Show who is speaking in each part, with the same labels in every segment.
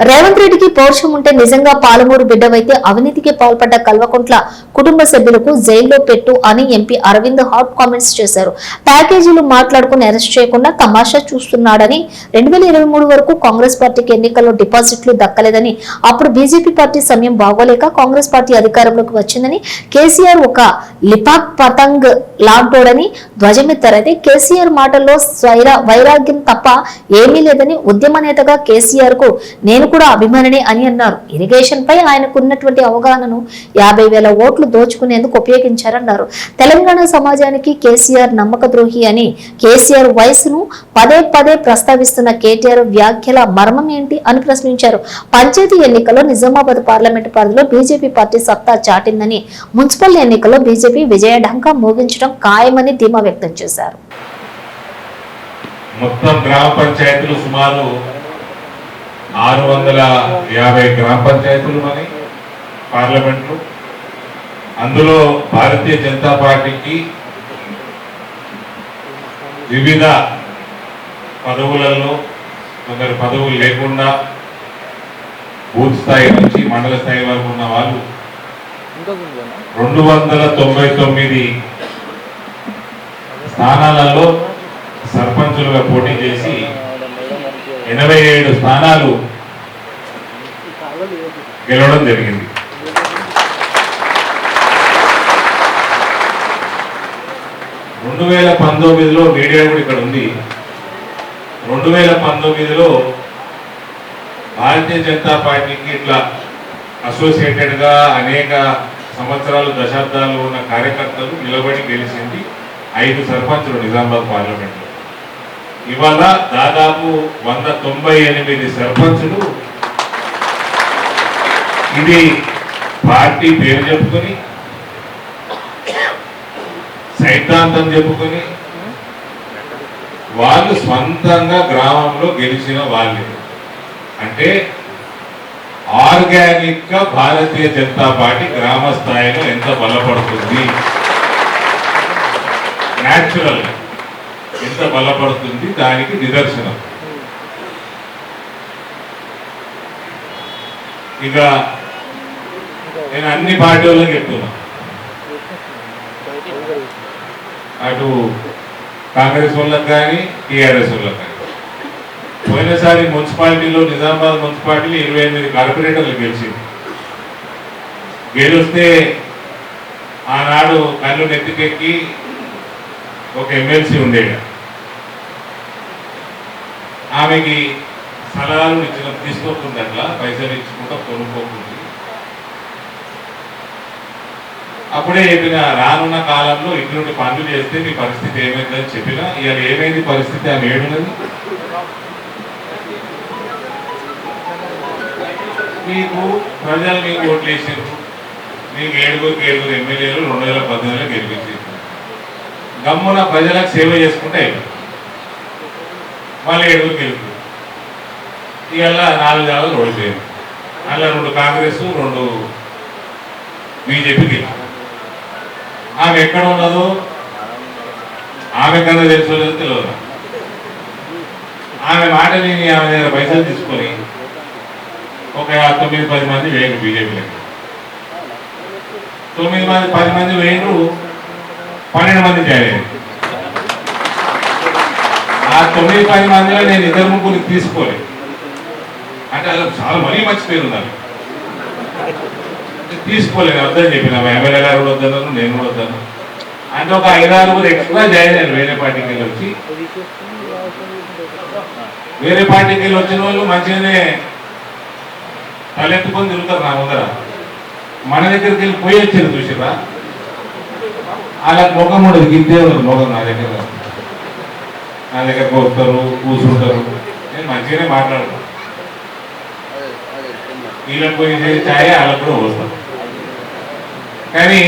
Speaker 1: రేవంత్ రెడ్డికి పౌరుషం ఉంటే నిజంగా పాలమూరు బిడ్డవైతే అవినీతికి పాల్పడ్డ కల్వకుంట్ల కుటుంబ సభ్యులకు జైల్లో పెట్టు అని ఎంపీ అరవింద్ హాట్ కామెంట్స్ చేశారు. ప్యాకేజీలు మాట్లాడుకుని అరెస్ట్ చేయకుండా తమాషా చూస్తున్నాడని రెండు వేల ఇరవై మూడు వరకు కాంగ్రెస్ పార్టీకి ఎన్నికల్లో డిపాజిట్లు దక్కలేదని అప్పుడు బీజేపీ పార్టీ సమయం బాగోలేక కాంగ్రెస్ పార్టీ అధికారంలోకి వచ్చిందని కేసీఆర్ ఒక లిపాక్ పతంగ్ లాంటోడని ధ్వజమెత్తారైతే కేసీఆర్ మాటల్లో వైరాగ్యం తప్ప ఏమీ లేదని ఉద్యమ నేతగా కేసీఆర్కు నేను కూడా అభిమానిని అని అన్నారు. ఇరిగేషన్ పై ఆయనకున్నటువంటి అవగాహనను యాభై వేల ఓట్లు దోచుకునేందుకు ఉపయోగించారన్నారు. తెలంగాణ సమాజానికి కేసీఆర్ నమ్మక ద్రోహి అని కేసీఆర్ వయసును పదే పదే ప్రస్తావిస్తున్న కేటీఆర్ వ్యాఖ్యల మర్మం ఏంటి అని ప్రశ్నించారు. పంచాయతీ ఎన్నికల్లో నిజామాబాద్ పార్లమెంటు పరిధిలో బీజేపీ పార్టీ సత్తా చాటిందని మున్సిపల్ ఎన్నికల్లో బీజేపీ విజయ ఢంకా మోగించడం ఖాయమని ధీమా వ్యక్తం చేశారు.
Speaker 2: మొత్తం గ్రామ పంచాయతీలు సుమారు ఆరు వందల యాభై గ్రామ పంచాయతీలు మరి పార్లమెంట్లు. అందులో భారతీయ జనతా పార్టీకి వివిధ పదవులలో కొందరు పదవులు లేకుండా బూత్ స్థాయి నుంచి మండల స్థాయి వరకు ఉన్న వాళ్ళు రెండు వందల తొంభై తొమ్మిది స్థానాలలో సర్పంచులుగా పోటీ చేసి ఎనభై ఏడు స్థానాలు గెలవడం జరిగింది. రెండు వేల పంతొమ్మిదిలో మీడియా కూడా ఇక్కడ ఉంది. రెండు వేల పంతొమ్మిదిలో భారతీయ జనతా పార్టీకి ఇట్లా అసోసియేటెడ్గా అనేక సంవత్సరాలు దశాబ్దాలు ఉన్న కార్యకర్తలు నిలబడి గెలిచింది ఐదు సర్పంచులు నిజామాబాద్ పార్లమెంట్లో. ఇవాళ దాదాపు వంద తొంభై ఎనిమిది సర్పంచులు ఇది పార్టీ పేరు చెప్పుకొని సైద్ధాంతం చెప్పుకొని వాళ్ళు స్వంతంగా గ్రామంలో గెలిచిన వాళ్ళే. అంటే ఆర్గానిక్గా భారతీయ జనతా పార్టీ గ్రామ స్థాయిలో ఎంత బలపడుతుంది? న్యాచురల్ ఎంత బలపడుతుంది? దానికి నిదర్శనం. ఇక నేను అన్ని పార్టీ వాళ్ళకి చెప్తున్నా. అటు కాంగ్రెస్ వాళ్ళకి కానీ టీఆర్ఎస్ వాళ్ళకి కానీ. పోయినసారి మున్సిపాలిటీలో నిజామాబాద్ మున్సిపాలిటీలో ఇరవై ఎనిమిది కార్పొరేటర్లు గెలిచింది గెలిస్తే ఆనాడు కళ్ళు నెత్తికెక్కి ఒక ఎమ్మెల్సీ ఉండేట ఆమెకి సలహాలు ఇచ్చిన తీసుకోకుండా అట్లా పైసలు ఇచ్చుకుంటా కొనుక్కోకుండా. అప్పుడే చెప్పిన రానున్న కాలంలో ఇటువంటి పనులు చేస్తే మీ పరిస్థితి ఏమైందని చెప్పిన ఇవాళ ఏమైంది పరిస్థితి? ఆమె ఏడున్నది? మీకు ప్రజలు మీకు ఓట్లు వేసారు మీకు ఏడుగురికి ఏడుగురు ఎమ్మెల్యేలు రెండు వేల పద్దెనిమిదిలో గెలిపించారు గమ్మున ప్రజలకు సేవ చేసుకుంటే మళ్ళీ ఏడుగురు గెలుపు ఇవాళ నాలుగు జాగాలు ఓడిపోయారు. అలా రెండు కాంగ్రెస్ రెండు బీజేపీ గెలుపు ఆమె ఎక్కడ ఉన్నదో? ఆమె కన్నా తెలుసు లేదో తెలియదు ఆమె మాట లేని ఆమె దగ్గర పైసలు తీసుకొని ఒక తొమ్మిది పది మంది వేయండి బీజేపీలోకి తొమ్మిది మంది పది మంది వేయండు పన్నెండు మంది జాయిన్ ఆ తొమ్మిది పది మందిలో నేను ఇద్దరు ముగ్గురు తీసుకోలేదు. అంటే అలా చాలా మరీ మంచి పేరు తీసుకోలేదు వద్దని చెప్పిన ఎమ్మెల్యే గారు కూడా వద్దన్నారు నేను కూడా వద్దాను అంటే ఒక ఐదు ఆరుగురు ఎక్స్ట్రా జాయిన్ అయ్యారు వేరే పార్టీకి వెళ్ళి వచ్చి. వేరే పార్టీకి వెళ్ళి వచ్చిన వాళ్ళు మంచిగానే తలెత్తుకొని తిరుగుతారు నా ముందర. మన దగ్గరికి వెళ్ళి పోయి వచ్చారు చూసిరా అలా ముఖం ఉండదు గిద్దే ఉండదు ముఖం నా దగ్గర. నా దగ్గరకు వస్తారు కూర్చుంటారు. నేను మంచిగానే మాట్లాడతాను. వీళ్ళకి పోయి ఛాయ్ వాళ్ళకి కూడా వస్తాం కానీ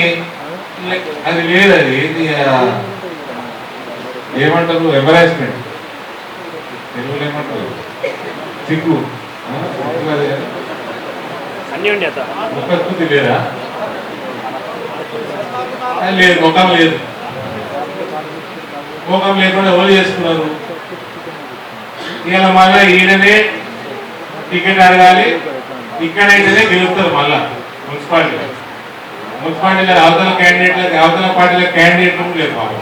Speaker 2: అది లేదు అది ఆ, ఏమంటారు ఎంబరాస్మెంట్ తెలుగులో ఏమంటారు? సిగ్గు. ముఖస్థుతి లేదా? లేదు ముఖం లేదు. ముఖం లేకుండా ఎవరు చేసుకున్నారు ఇలా మళ్ళా ఈయననే టికెట్ అడగాలి. ఇక్కడైతేనే గెలుస్తారు మళ్ళా మున్సిపాలిటీ. మున్సిపాలిటీలో అవతల క్యాండిడేట్లకు అవతల పార్టీల క్యాండిడేట్ కూడా లేదు బాబు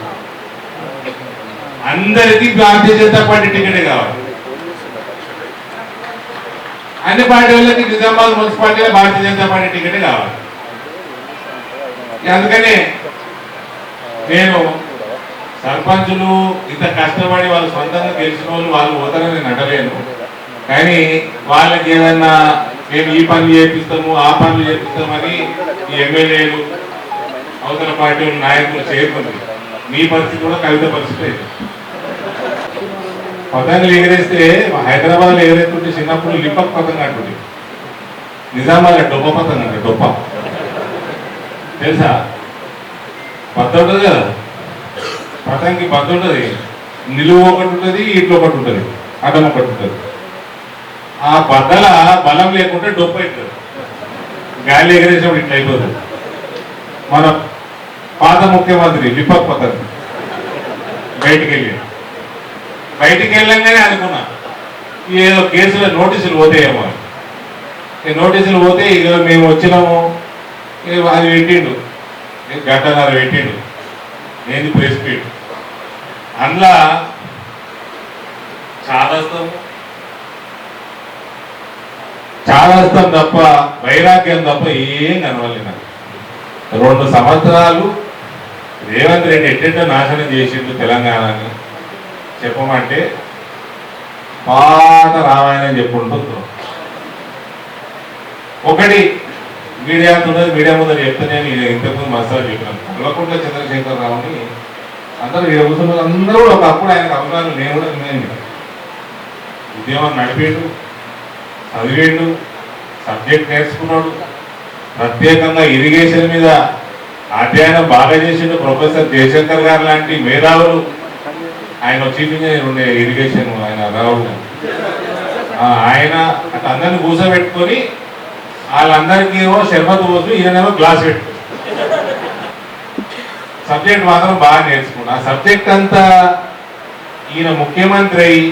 Speaker 2: అందరికీ భారతీయ జనతా పార్టీ టికెటే కావాలి. అన్ని పార్టీ వాళ్ళకి నిజామాబాద్ మున్సిపాలిటీలో భారతీయ జనతా పార్టీ టికెటే కావాలి. అందుకనే నేను సర్పంచులు ఇంత కష్టపడి వాళ్ళు సొంతంగా గెలిచిన వాళ్ళు వాళ్ళు పోతారని నేను కానీ వాళ్ళకి ఏదన్నా మేము ఈ పనులు చేపిస్తాము ఆ పనులు చేపిస్తామని ఈ ఎమ్మెల్యేలు అవతల పార్టీ నాయకులు చేయకుండా మీ పరిస్థితి కూడా కవిత పరిస్థితి పతంగులు ఎగరేస్తే హైదరాబాద్లో ఎగరేస్తుంటే చిన్నప్పుడు లిపక్ పతంగ అంటుంది నిజామాబాద్ డొప్ప పతంగ అంటే డొప్ప. తెలుసా? బద్ద ఉంటుంది కదా? పతంగి బద్ద ఉంటుంది. నిలువు ఒకటి ఉంటుంది ఇట్లు ఒకటి ఉంటుంది అడ్డం ఒకటి ఉంటుంది. ఆ బద్దల బలం లేకుంటే డొప్ప అవుతుంది గాలి ఎగరేసినప్పుడు ఇట్లా అయిపోతుంది మన పాత ముఖ్యమంత్రి లిపక్ పద్ధతి బయటికి వెళ్ళి బయటికి వెళ్ళంగానే అనుకున్నా. ఏదో కేసులో నోటీసులు పోతాయేమో ఈ నోటీసులు పోతే ఇక మేము వచ్చినాము. ఇక అది పెట్టిండు. ఇక గంటన్నర పెట్టిండు. నేను ప్రెస్ మీట్? అందులో చాదస్తాము చాదస్తాం తప్ప వైరాగ్యం తప్ప ఏం కనవాలి నాకు. రెండు సంవత్సరాలు రేవంత్ రెడ్డి ఎట్టెట్టో నాశనం చేసిండు తెలంగాణని చెప్పమంటే పాత రామాయణం చెప్పుకుంటుంది ఒకటి మీడియా ఉన్నది మీడియా ముందర చెప్తేనే నేను ఇంతకుముందు మసాజ్ చెప్పాను కల్వకుంట్ల చంద్రశేఖర్ రావుని అందరూ ఇక్కడ కూర్చున్న అందరూ ఒకప్పుడు ఆయనకు అవసరాలు నేను కూడా నేను ఉద్యమం నడిపేటు చదివేడు సబ్జెక్ట్ నేర్చుకున్నాడు. ప్రత్యేకంగా ఇరిగేషన్ మీద అధ్యయనం బాగా చేసిండు ప్రొఫెసర్ జయశంకర్ గారు లాంటి మేధావులు. ఆయన చీఫ్ ఇంజనీర్ ఉండే ఇరిగేషన్ ఆయన రావు. ఆయన అట్లా అందరిని కూర్చోబెట్టుకొని వాళ్ళందరికీ ఏమో శర్మత్ పోసు ఈయనేమో గ్లాస్ పెట్టు సబ్జెక్ట్ మాత్రం బాగా నేర్చుకున్నా ఆ సబ్జెక్ట్ అంతా ఈయన ముఖ్యమంత్రి అయి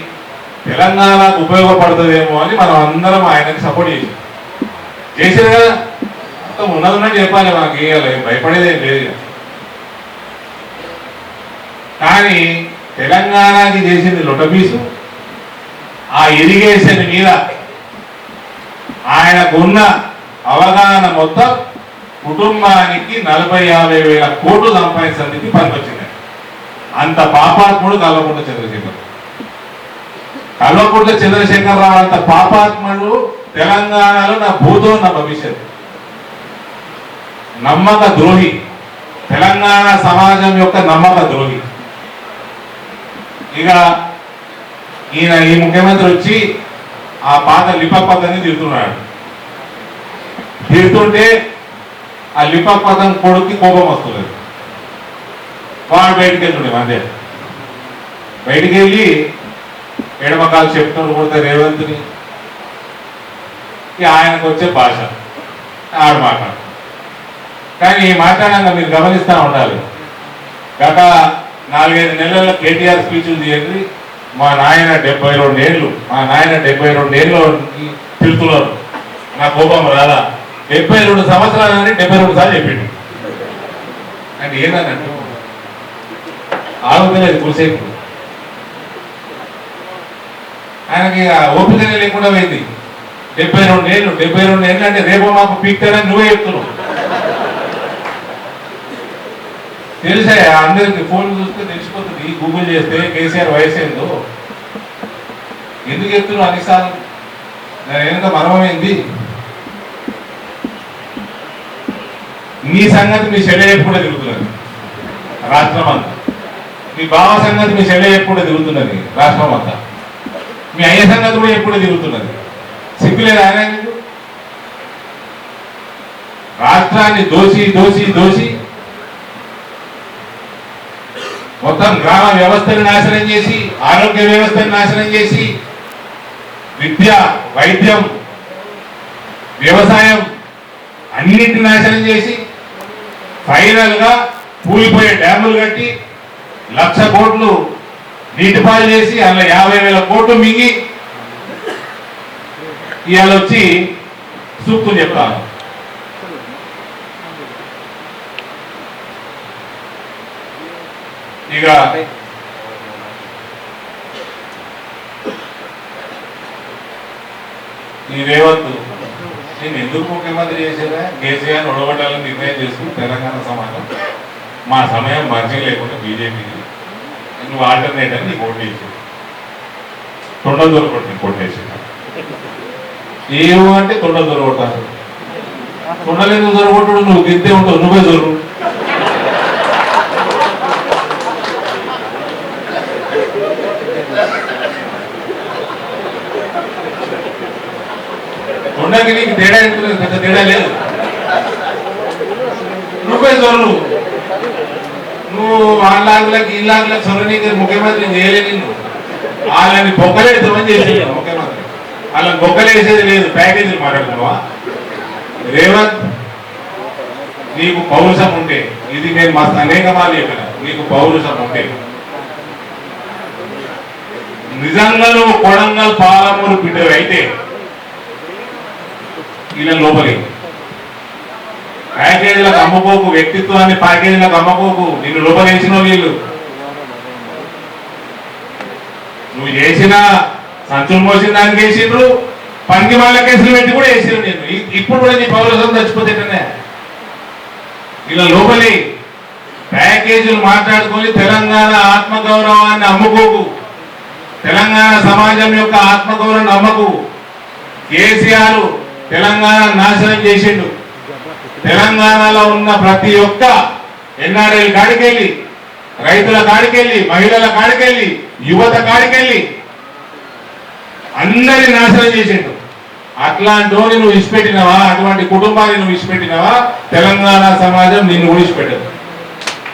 Speaker 2: తెలంగాణకు ఉపయోగపడుతుందేమో అని మనం అందరం ఆయనకి సపోర్ట్ చేసాం చేసిన కదా? మొత్తం ఉన్నది చెప్పాలి మనకి భయపడేదేం భయపడేది ఏం లేదు. కానీ తెలంగాణకి చేసింది లొటబీసు ఆ ఇరిగేషన్ మీద ఆయనకున్న అవగాహన మొత్తం కుటుంబానికి నలభై యాభై వేల కోట్లు సంపాదించడానికి పనికొచ్చింది. అంత పాపాత్ముడు కల్వకుంట్ల చంద్రశేఖర్. కల్వకుంట్ల చంద్రశేఖరరావు అంత పాపాత్ముడు తెలంగాణలో నా భూతో నా భవిష్యత్ నమ్మక ద్రోహి. తెలంగాణ సమాజం యొక్క నమ్మక ద్రోహి. ఇక ఈయన ఈ ముఖ్యమంత్రి వచ్చి ఆ పాత లిపక్ పద్ధతిని తిడుతున్నాడు. తిడుతుంటే ఆ లిప పదం కొడుక్కి కోపం వస్తుంది వాడు బయటికి వెళ్తుండే మధ్య బయటికి వెళ్ళి ఎడమకాలు చెప్తున్నాడు కొడితే రేవంత్ని. ఇక ఆయనకు వచ్చే భాష. ఆడు మాట్లాడు. కానీ ఈ మాట్లాడంగా మీరు గమనిస్తూ ఉండాలి. గత నాలుగైదు నెలల్లో కేటీఆర్ స్పీచ్లు చేయండి మా నాయన డెబ్బై రెండు ఏళ్ళు మా నాయన డెబ్బై రెండు ఏళ్ళు తిడుతున్నారు నా కోపం రాలా? డెబ్బై రెండు సంవత్సరాలు అని డెబ్బై రెండు సార్లు చెప్పిండు. అంటే ఏదన్నట్టు ఆగుతలేదు కూసేపు ఆయనకి ఓపికనే లేకుండా పోయింది. డెబ్బై రెండు ఏళ్ళు డెబ్బై రెండు ఏళ్ళు అంటే రేపు మాకు పీక్తారని నువ్వే చెప్తున్నావు. తెలుసా అందరికి ఫోన్ చూస్తే తెలిసిపోతుంది గూగుల్ చేస్తే కేసీఆర్ వయసు ఏందో. ఎందుకు చెప్తున్నావు అన్నిసార్లు దాని వెనుక మర్మమైంది మీ సంగతి మీ చెల్లె చెప్పుకుంటే తిరుగుతున్నది. రాష్ట్రం అంతా మీ బావ సంగతి మీ చెల్లె చెప్పుకుంటే తిరుగుతున్నది రాష్ట్రం అంతా మీ అయ్య సంగతి కూడా ఎప్పుడు తిరుగుతున్నది. సిగ్గులేదు ఆయన రాష్ట్రాన్ని దోసి దోసి దోసి మొత్తం గ్రామ వ్యవస్థను నాశనం చేసి ఆరోగ్య వ్యవస్థను నాశనం చేసి విద్య వైద్యం వ్యవసాయం అన్నింటిని నాశనం చేసి ఫైనల్గా కూలిపోయే డ్యాములు కట్టి లక్ష కోట్లు నీటిపాలు చేసి అందులో యాభై వేల కోట్లు మింగి ఇవాళ వచ్చి సూక్తులు చెప్తాను. ఇక ఈ రేవంత్ నేను ఎందుకు ముఖ్యమంత్రి చేసేదా? కేసీఆర్ ఒడగొట్టాలని నిర్ణయం చేసుకుని తెలంగాణ సమాజం మా సమయం మర్జీ లేకుండా బీజేపీ నువ్వు ఆల్టర్నేట్ అని నీకు ఓటు వేసి తొండలు దొరకొట్టి కొట్టేసి ఏమో అంటే తొండ తొండలు దొరకొట్టారు తొండలేదు ఎందుకు దొరకొట్టుడు నువ్వు గిద్దే ఉంటావు నువ్వే దూరం. తొండకి నీకు తేడా ఎందుకు పెద్ద తేడా లేదు. నువ్వే దొరు నువ్వు వాళ్ళకి ఇళ్ళకి సొరనీకి ముఖ్యమంత్రి చేయలే నిన్ను వాళ్ళని బొక్కలేద్దామని చేసేది ముఖ్యమంత్రి. వాళ్ళని బొక్కలేసేది లేదు ప్యాకేజీలు మాట్లాడుతున్నావా? రేవంత్ నీకు పౌరుషం ఉంటే ఇది నేను మస్తు అనేక మార్లు చెప్పిన నీకు పౌరుషం ఉంటే. నిజంగా నువ్వు కొడంగల్ పాలమూరు బిడ్డవి అయితే ఇలా లోపలి ప్యాకేజీలకు అమ్ముకోకు వ్యక్తిత్వాన్ని ప్యాకేజీలకు అమ్ముకోకు నిన్ను లోపలేసిన వీళ్ళు. నువ్వు చేసిన సంచులు మోసిన దానికి వేసిండ్రు పంది వాళ్ళ కేసులు పెట్టి కూడా వేసిండ్రు నేను ఇప్పుడు కూడా నీ పౌరసం చచ్చిపోతేటనే. ఇలా లోపలి ప్యాకేజీలు మాట్లాడుకొని తెలంగాణ ఆత్మగౌరవాన్ని అమ్ముకోకు. తెలంగాణ సమాజం యొక్క ఆత్మగౌరవాన్ని అమ్మకు కేసీఆర్ తెలంగాణ నాశనం చేసిండు. తెలంగాణలో ఉన్న ప్రతి ఒక్క ఎన్ఆర్ఎల్ కాడికెళ్ళి రైతుల కాడికెళ్ళి మహిళల కాడికెళ్ళి యువత కాడికెళ్ళి అందరి నాశనం చేసిండు అట్లాంటి నువ్వు ఇచ్చిపెట్టినవా అటువంటి కుటుంబాన్ని నువ్వు ఇచ్చిపెట్టినవా తెలంగాణ సమాజం నిన్ను ఊడిచిపెట్టదు